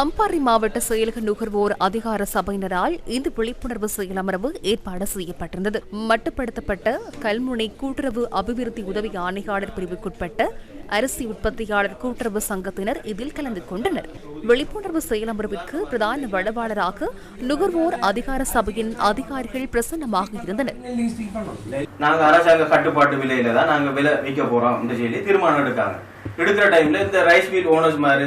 அம்பாறை மாவட்ட செயலக நுகர்வோர் அதிகார சபையினரால் இந்த விழிப்புணர்வு செயலமர்வு ஏற்பாடு செய்யப்பட்டிருந்தது. மட்டுப்படுத்தப்பட்ட கல்முனை கூட்டுறவு அபிவிருத்தி உதவி ஆணையாளர் பிரிவுக்குட்பட்ட அரிசி உற்பத்தியாளர் கூட்டுறவு சங்கத்தினர் இதில் கலந்து கொண்டனர். விழிப்புணர்வு செயலமர்விற்கு பிரதான வளவாளராக நுகர்வோர் அதிகார சபையின் அதிகாரிகள் பிரசன்னமாக இருந்தனர். நாங்க அரசாங்க கட்டுப்பாட்டு விலையில தான் நாங்க விலை விற்க போறோம் இந்த சொல்லி தீர்மானம் எடுக்காங்க. எடுக்கிற டைம்ல இந்த ரைஸ் மில் ஓனர்ஸ் மாதிரி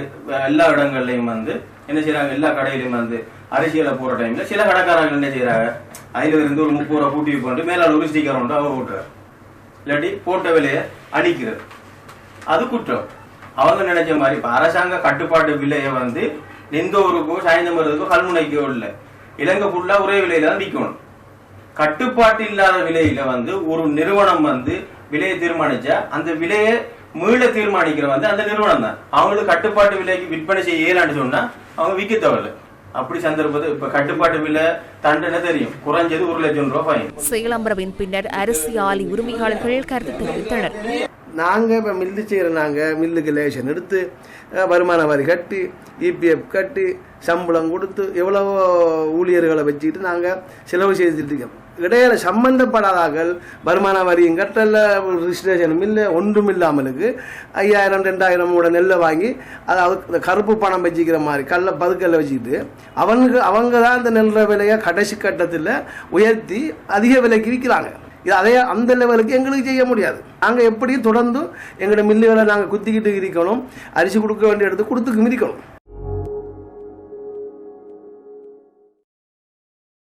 எல்லா இடங்கள்லயும் வந்து என்ன செய்யறாங்க எல்லா கடையிலயும் வந்து அரிசியில போற டைம்ல சில கடைக்காரங்க என்ன செய்யறாங்க அதுல இருந்து ஒரு முப்பது ரூபா கூட்டி போட்டு மேல ஒரு ஸ்டிக்கர் உண்டு அவர் ஓட்டுறாரு. இல்லாட்டி போட்ட விலையை அடிக்கிறது அது குற்றம். அவங்க நினைச்ச மாதிரி இப்ப அரசாங்க கட்டுப்பாட்டு விலையை வந்து எந்த ஊருக்கோ சாயந்தரத்துக்கோ கல்முனைக்கோ இல்லை. இலங்கை ஃபுல்லா ஒரே விலையில தான் விற்கணும். கட்டுப்பாட்டு இல்லாத விலையில வந்து ஒரு நிறுவனம் வந்து விலையை தீர்மானிச்சா அந்த விலையை மீள தீர்மானிக்கிற வந்து அந்த நிறுவனம் தான். அவங்களுக்கு கட்டுப்பாட்டு விலைக்கு விற்பனை செய்ய இயலான்னு சொன்னா அவங்க விற்க தேவையில்ல. அப்படி சந்தர்ப்பது இப்ப கட்டுப்பாட்டு விலை தண்டனை தெரியும். குறைஞ்சது ஒரு லட்சம் ரூபாய் ஃபைன். பின்னர் அரிசி ஆலை உரிமையாளர்கள் கருத்து தெரிவித்தனர். நாங்கள் இப்போ மில்லு செய்கிற நாங்கள் மில்லுக்கு லேஷன் எடுத்து வருமான வரி கட்டி இபிஎஃப் கட்டி சம்பளம் கொடுத்து எவ்வளவோ ஊழியர்களை வச்சுக்கிட்டு நாங்கள் செலவு செய்துட்டு இருக்கோம். இடையில சம்பந்தப்படாதார்கள் வருமான வரியும் கட்டல ரிஜிஸ்ட்ரேஷனும் இல்லை ஒன்றும் இல்லாமலுக்கு ஐயாயிரம் ரெண்டாயிரம் கூட நெல்லை வாங்கி அதாவது கருப்பு பணம் வச்சுக்கிற மாதிரி கல்ல பதுக்கல்ல வச்சுக்கிட்டு அவங்க அவங்க தான் இந்த நெல்ற விலையை கடைசி கட்டத்தில் உயர்த்தி அதிக விலைக்கு விற்கிறாங்க. இது அதே அந்த லெவலுக்கு எங்களுக்கு செய்ய முடியாது. நாங்கள் எப்படியும் தொடர்ந்து எங்களோட மில்லுகளை நாங்கள் குத்திக்கிட்டு இருக்கணும் அரிசி கொடுக்க வேண்டிய இடத்துக்கு கொடுத்து மிதிக்கணும்.